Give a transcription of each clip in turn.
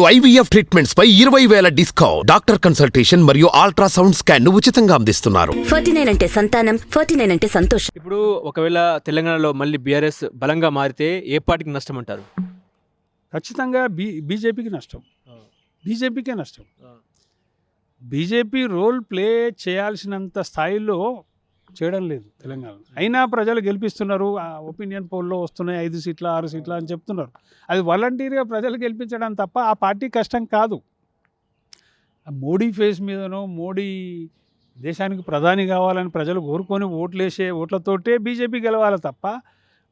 IVF treatments పై ఇరవై వేల డిస్కౌంట్. డాక్టర్ కన్సల్టేషన్ మరియు అల్ట్రాసౌండ్ స్కాన్ను ఉచితంగా అందిస్తున్నారు. ఫార్టీ నైన్ అంటే సంతానం ఫార్టీ నైన్ అంటే సంతోషం. ఇప్పుడు ఒకవేళ తెలంగాణలో మళ్ళీ బీఆర్ఎస్ బలంగా మారితే ఏ పార్టీకి నష్టం అంటారు? ఖచ్చితంగా బీ బీజేపీకి నష్టం. బీజేపీకే నష్టం. బీజేపీ రోల్ ప్లే చేయాల్సినంత స్థాయిలో చేయడం లేదు తెలంగాణ అయినా ప్రజలు గెలిపిస్తున్నారు. ఆ ఒపీనియన్ పోల్లో వస్తున్నాయి. ఐదు సీట్ల ఆరు సీట్ల అని చెప్తున్నారు. అది వాలంటీర్గా ప్రజలు గెలిపించడం తప్ప ఆ పార్టీ కష్టం కాదు. ఆ మోడీ ఫేస్ మీదనో మోడీ దేశానికి ప్రధాని కావాలని ప్రజలు కోరుకొని ఓట్లేసే ఓట్లతోటే బీజేపీ గెలవాలి తప్ప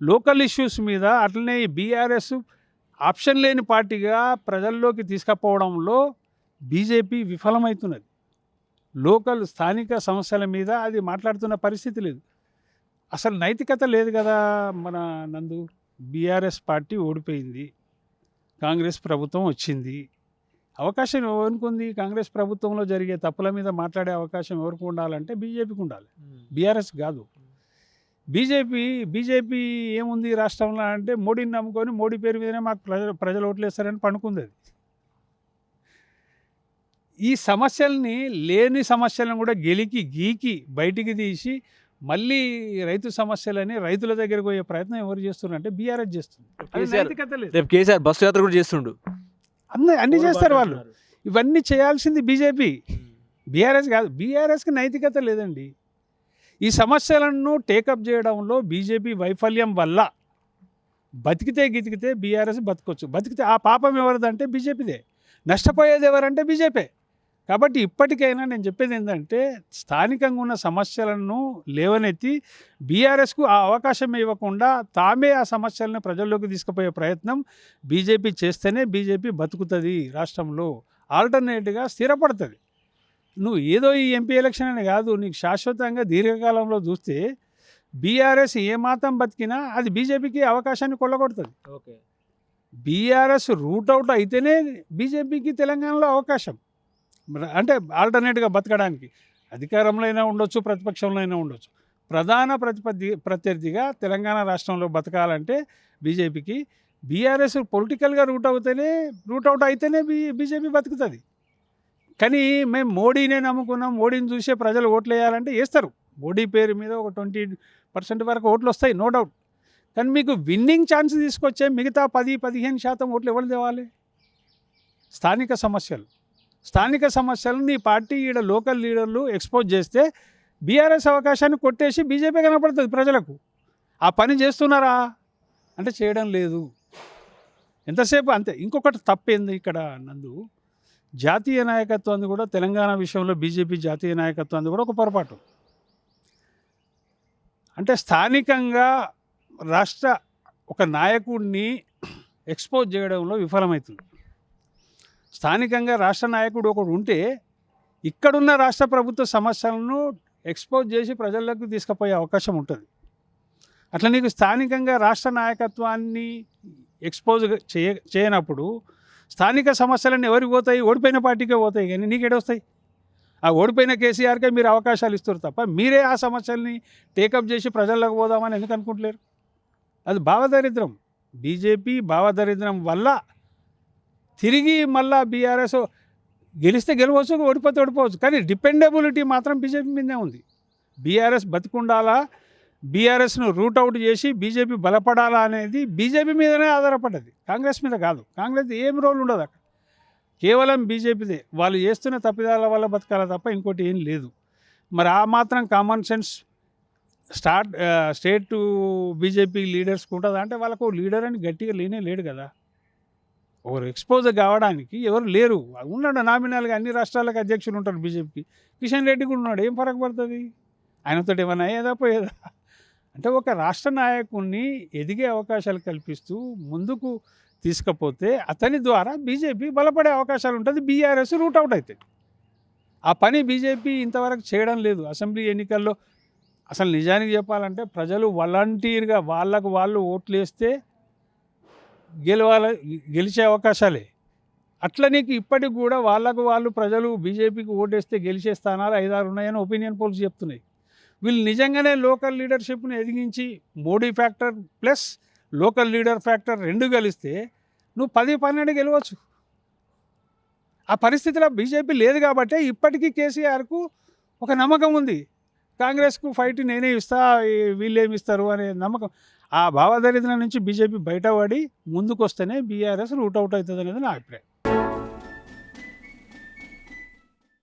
లోకల్ ఇష్యూస్ మీద అట్లనే బీఆర్ఎస్ ఆప్షన్ లేని పార్టీగా ప్రజల్లోకి తీసుకుపోవడంలో బీజేపీ విఫలమవుతున్నది లోకల్ స్థానిక సమస్యల మీద అది మాట్లాడుతున్న పరిస్థితి లేదు. అసలు నైతికత లేదు కదా మన నందు. బీఆర్ఎస్ పార్టీ ఓడిపోయింది. కాంగ్రెస్ ప్రభుత్వం వచ్చింది. అవకాశం ఎవరికి కాంగ్రెస్ ప్రభుత్వంలో జరిగే తప్పుల మీద మాట్లాడే అవకాశం ఎవరికి ఉండాలంటే బీజేపీకి ఉండాలి. బీఆర్ఎస్ కాదు. బీజేపీ బీజేపీ ఏముంది రాష్ట్రంలో అంటే మోడీని నమ్ముకొని మోడీ పేరు మీదనే మాకు ప్రజలు ప్రజలు ఓట్లేస్తారని పండుకుంది అది. ఈ సమస్యల్ని లేని సమస్యలను కూడా గెలికి గీకి బయటికి తీసి మళ్ళీ రైతు సమస్యలని రైతుల దగ్గరకు పోయే ప్రయత్నం ఎవరు చేస్తున్నారు అంటే బీఆర్ఎస్ చేస్తుంది. రేపు కేసీఆర్ బస్సు యాత్ర కూడా చేస్తుండు. అన్ని అన్ని చేస్తారు వాళ్ళు. ఇవన్నీ చేయాల్సింది బీజేపీ. బీఆర్ఎస్ కాదు బీఆర్ఎస్కి నైతికత లేదండి. ఈ సమస్యలను టేకప్ చేయడంలో బీజేపీ వైఫల్యం వల్ల బతికితే గితికితే బీఆర్ఎస్ బతకొచ్చు. బతికితే ఆ పాపం ఎవరిదంటే బీజేపీదే. నష్టపోయేది ఎవరంటే బీజేపీ. కాబట్టి ఇప్పటికైనా నేను చెప్పేది ఏంటంటే స్థానికంగా ఉన్న సమస్యలను లేవనెత్తి బీఆర్ఎస్కు ఆ అవకాశం ఇవ్వకుండా తామే ఆ సమస్యలను ప్రజల్లోకి తీసుకుపోయే ప్రయత్నం బీజేపీ చేస్తేనే బీజేపీ బతుకుతుంది రాష్ట్రంలో. ఆల్టర్నేట్గా స్థిరపడుతుంది. నువ్వు ఏదో ఈ ఎంపీ ఎలక్షన్ అని కాదు నీకు శాశ్వతంగా దీర్ఘకాలంలో చూస్తే బీఆర్ఎస్ ఏమాత్రం బతికినా అది బీజేపీకి అవకాశాన్ని కొల్లగొడుతుంది. ఓకే. బీఆర్ఎస్ రూట్ అవుట్ అయితేనే బీజేపీకి తెలంగాణలో అవకాశం. అంటే ఆల్టర్నేట్గా బతకడానికి అధికారంలో అయినా ఉండొచ్చు ప్రతిపక్షంలో అయినా ఉండొచ్చు. ప్రధాన ప్రతిపత్తి ప్రత్యర్థిగా తెలంగాణ రాష్ట్రంలో బతకాలంటే బీజేపీకి బీఆర్ఎస్ పొలిటికల్గా రూట్ అవుతేనే రూట్ అవుట్ అయితేనే బీ బీజేపీ బతుకుతుంది. కానీ మేము మోడీనే నమ్ముకున్నాం మోడీని చూసే ప్రజలు ఓట్లు వేయాలంటే వేస్తారు మోడీ పేరు మీద ఒక ట్వంటీ పర్సెంట్ వరకు ఓట్లు వస్తాయి నో డౌట్. కానీ మీకు విన్నింగ్ ఛాన్స్ తీసుకొచ్చే మిగతా పది పదిహేను శాతం ఓట్లు ఎవరు తేవాలి? స్థానిక సమస్యలు. స్థానిక సమస్యలను నీ పార్టీ ఈడ లోకల్ లీడర్లు ఎక్స్పోజ్ చేస్తే బీఆర్ఎస్ అవకాశాన్ని కొట్టేసి బీజేపీ కనపడుతుంది ప్రజలకు. ఆ పని చేస్తున్నారా? అంటే చేయడం లేదు. ఎంతసేపు అంతే. ఇంకొకటి తప్పేంది ఇక్కడ నందు. జాతీయ నాయకత్వాన్ని కూడా తెలంగాణ విషయంలో బీజేపీ జాతీయ నాయకత్వాన్ని కూడా ఒక పొరపాటు. అంటే స్థానికంగా రాష్ట్ర ఒక నాయకుడిని ఎక్స్పోజ్ చేయడంలో విఫలమవుతుంది. స్థానికంగా రాష్ట్ర నాయకుడు ఒకడు ఉంటే ఇక్కడున్న రాష్ట్ర ప్రభుత్వ సమస్యలను ఎక్స్పోజ్ చేసి ప్రజల్లోకి తీసుకుపోయే అవకాశం ఉంటుంది. అట్లా నీకు స్థానికంగా రాష్ట్ర నాయకత్వాన్ని ఎక్స్పోజ్ చేయ చేయనప్పుడు స్థానిక సమస్యలన్నీ ఎవరికి పోతాయి? ఓడిపోయిన పార్టీకే పోతాయి కానీ నీకేడొస్తాయి ఆ ఓడిపోయిన కేసీఆర్కే మీరు అవకాశాలు ఇస్తారు తప్ప మీరే ఆ సమస్యల్ని టేకప్ చేసి ప్రజల్లోకి పోదామని ఎందుకు అనుకుంటలేరు? అది భావదరిద్రం. బీజేపీ భావదరిద్రం వల్ల తిరిగి మళ్ళా బీఆర్ఎస్ గెలిస్తే గెలవచ్చు ఓడిపోతే ఓడిపోవచ్చు. కానీ డిపెండబిలిటీ మాత్రం బీజేపీ మీదే ఉంది. బీఆర్ఎస్ బతికుండాలా బీఆర్ఎస్ను రూట్ అవుట్ చేసి బీజేపీ బలపడాలా అనేది బీజేపీ మీదనే ఆధారపడ్డది. కాంగ్రెస్ మీద కాదు. కాంగ్రెస్ ఏం రోల్ ఉండదు అక్కడ. కేవలం బీజేపీదే. వాళ్ళు చేస్తున్న తప్పిదాల వల్ల బతకాల తప్ప ఇంకోటి ఏం లేదు. మరి ఆ మాత్రం common sense start state BJP లీడర్స్కి ఉంటుందా? అంటే వాళ్ళకు లీడర్ అని గట్టిగా లేనే లేడు కదా. ఒకరు ఎక్స్పోజ్ కావడానికి ఎవరు లేరు. ఉన్నాడు నామినల్గా అన్ని రాష్ట్రాలకు అధ్యక్షులు ఉంటారు బీజేపీకి. కిషన్ రెడ్డి కూడా ఉన్నాడు. ఏం ఫరక పడుతుంది? ఆయనతో ఏమైనా అయ్యేదా? పోయేదా? అంటే ఒక రాష్ట్ర నాయకుడిని ఎదిగే అవకాశాలు కల్పిస్తూ ముందుకు తీసుకపోతే అతని ద్వారా బీజేపీ బలపడే అవకాశాలు ఉంటుంది. బీఆర్ఎస్ రూట్ అవుట్ అవుతాయి ఆ పని బీజేపీ ఇంతవరకు చేయడం లేదు. అసెంబ్లీ ఎన్నికల్లో అసలు నిజానికి చెప్పాలంటే ప్రజలు వాలంటీర్గా వాళ్ళకు వాళ్ళు ఓట్లు వేస్తే గెలవాల గెలిచే అవకాశాలే. అట్లా నీకు ఇప్పటికి కూడా వాళ్ళకు వాళ్ళు ప్రజలు బీజేపీకి ఓటేస్తే గెలిచే స్థానాలు ఐదారు ఉన్నాయని ఒపీనియన్ పోల్స్ చెప్తున్నాయి. వీళ్ళు నిజంగానే లోకల్ లీడర్షిప్ని ఎదిగించి Modi factor plus local leader factor రెండు కలిస్తే నువ్వు పది పన్నెండు గెలవచ్చు. ఆ పరిస్థితిలో బీజేపీ లేదు కాబట్టి ఇప్పటికీ కేసీఆర్కు ఒక నమ్మకం ఉంది. కాంగ్రెస్కు ఫైట్ నేనే ఇస్తా వీళ్ళేమి ఇస్తారు అనే నమ్మకం. ఆ భావదరిద్రం నుంచి బీజేపీ బయటపడి ముందుకు వస్తేనే బీఆర్ఎస్ రూట్ అవుట్ అవుతుంది అనేది నా అభిప్రాయం.